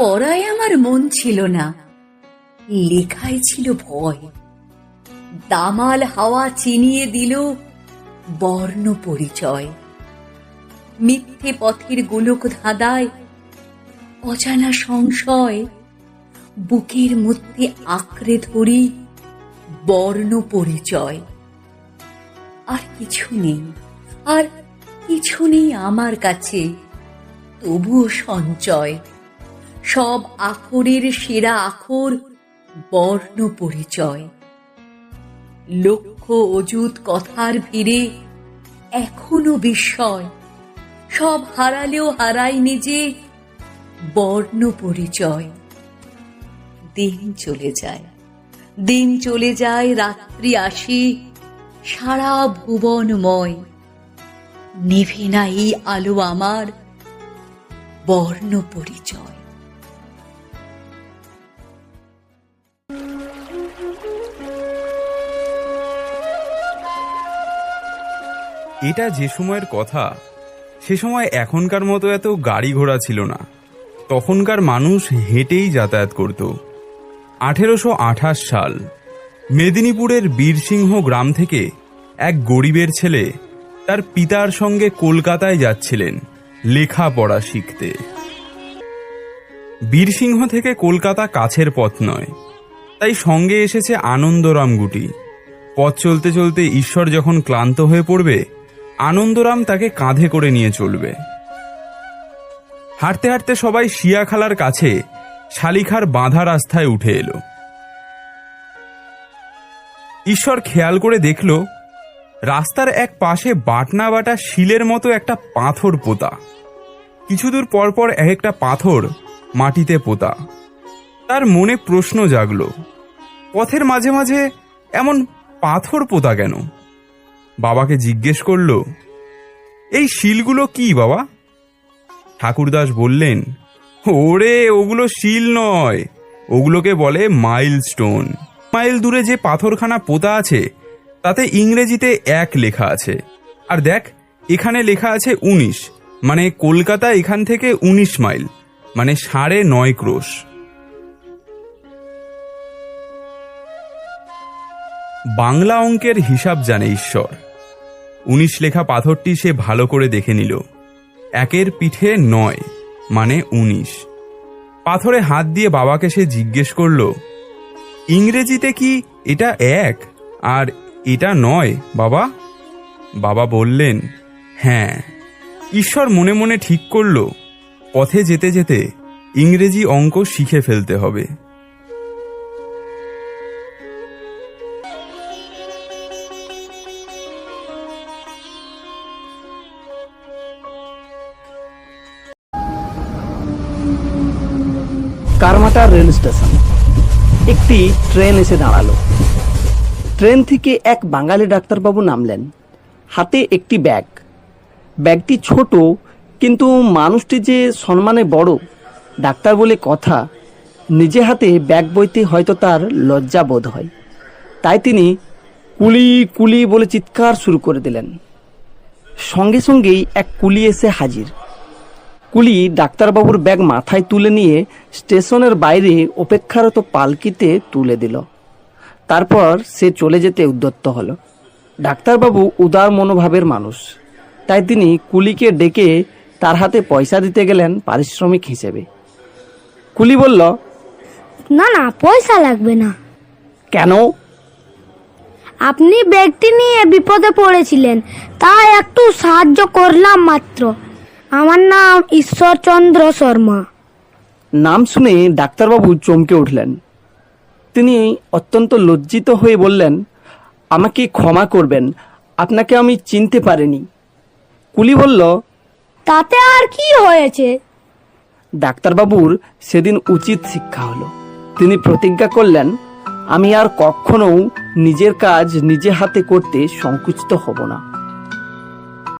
পড়ায় আমার মন ছিল না। লেখায় ছিল ভয়। দামাল হাওয়া চিনিয়ে দিল বর্ণ পরিচয়। মিথ্যে পথের গোলক ধাঁধায় অজানা সংশয়। বুকের মধ্যে আঁকড়ে ধরি বর্ণ পরিচয়। আর কিছু নেই, আর কিছু নেই আমার কাছে, তবুও সঞ্চয়। সব আখরের সেরা আখর বর্ণ পরিচয়। লক্ষ অযুত কথার ভিড়ে এখনও বিস্ময়। সব হারালেও হারাই নিজে বর্ণ পরিচয়। দিন চলে যায়, দিন চলে যায়, রাত্রি আসে, সারা ভুবনময়। নিভে না এই আলো আমার বর্ণ পরিচয়। এটা যে সময়ের কথা, সে সময় এখনকার মতো এত গাড়ি ঘোড়া ছিল না। তখনকার মানুষ হেঁটেই যাতায়াত করত। আঠেরোশো আঠাশ সাল, মেদিনীপুরের বীরসিংহ গ্রাম থেকে এক গরিবের ছেলে তার পিতার সঙ্গে কলকাতায় যাচ্ছিলেন লেখাপড়া শিখতে। বীরসিংহ থেকে কলকাতা কাছের পথ নয়, তাই সঙ্গে এসেছে আনন্দরাম গুটি। পথ চলতে চলতে ঈশ্বর যখন ক্লান্ত হয়ে পড়বে আনন্দরাম তাকে কাঁধে করে নিয়ে চলবে। হাঁটতে হাঁটতে সবাই শিয়াখালার কাছে শালিখার বাঁধা রাস্তায় উঠে এলো। ঈশ্বর খেয়াল করে দেখল, রাস্তার এক পাশে বাটনা বাটা শিলের মতো একটা পাথর পোতা। কিছুদূর পর পর এক একটা পাথর মাটিতে পোতা। তার মনে প্রশ্ন জাগলো, পথের মাঝে মাঝে এমন পাথর পোতা কেন? বাবাকে জিজ্ঞেস করল, এই শিলগুলো কি বাবা? ঠাকুরদাস বললেন, ওরে, ওগুলো শিল নয়। ওগুলোকে বলে মাইল স্টোন মাইল দূরে যে পাথরখানা পোতা আছে, তাতে ইংরেজিতে এক লেখা আছে। আর দেখ, এখানে লেখা আছে উনিশ। মানে কলকাতা এখান থেকে উনিশ মাইল। মানে সাড়ে নয় ক্রোশ। বাংলা অঙ্কের হিসাব জানে ঈশ্বর। উনিশ লেখা পাথরটি সে ভালো করে দেখে নিল। একের পিঠে নয় মানে উনিশ। পাথরে হাত দিয়ে বাবাকে সে জিজ্ঞেস করল, ইংরেজিতে কি এটা এক আর এটা নয়, বাবা? বাবা বললেন হ্যাঁ। ঈশ্বর মনে মনে ঠিক করল, পথে যেতে যেতে ইংরেজি অঙ্ক শিখে ফেলতে হবে। Karmatar rail station. একটি ট্রেন এসে দাঁড়াল। ট্রেন থেকে এক বাঙালি ডাক্তারবাবু নামলেন। হাতে একটি ব্যাগ। ব্যাগটি ছোট, কিন্তু মানুষটি যে সম্মানে বড়, ডাক্তার বলে কথা, নিজে হাতে ব্যাগ বইতে হয়তো তার লজ্জা বোধ হয়। তাই তিনি কুলি কুলি বলে চিৎকার শুরু করে দিলেন। সঙ্গে সঙ্গেই এক কুলি এসে হাজির। কুলি ডাক্তারবাবুর ব্যাগ মাথায় তুলে নিয়ে স্টেশনের বাইরে অপেক্ষারত পালকিতে তুলে দিল। তারপর সে চলে যেতে উদ্যত্ত হলো। ডাক্তারবাবু উদার মনোভাবের মানুষ। তাই তিনি কুলিকে ডেকে তার হাতে পয়সা দিতে গেলেন পারিশ্রমিক হিসেবে। কুলি বলল না না পয়সা লাগবে না। কেন? আপনি ব্যক্তি নিয়ে বিপদে পড়েছিলেন তাই একটু সাহায্য করলাম মাত্র। আমার নাম ঈশ্বরচন্দ্র শর্মা। নাম শুনে ডাক্তারবাবু চমকে উঠলেন। তিনি অত্যন্ত লজ্জিত হয়ে বললেন আমাকে ক্ষমা করবেন আপনাকে আমি চিনতে পারিনি। কুলি বলল তাতে আর কি হয়েছে? ডাক্তারবাবুর সেদিন উচিত শিক্ষা হলো। তিনি প্রতিজ্ঞা করলেন আমি আর কখনো নিজের কাজ নিজে হাতে করতে সংকুচিত হব না।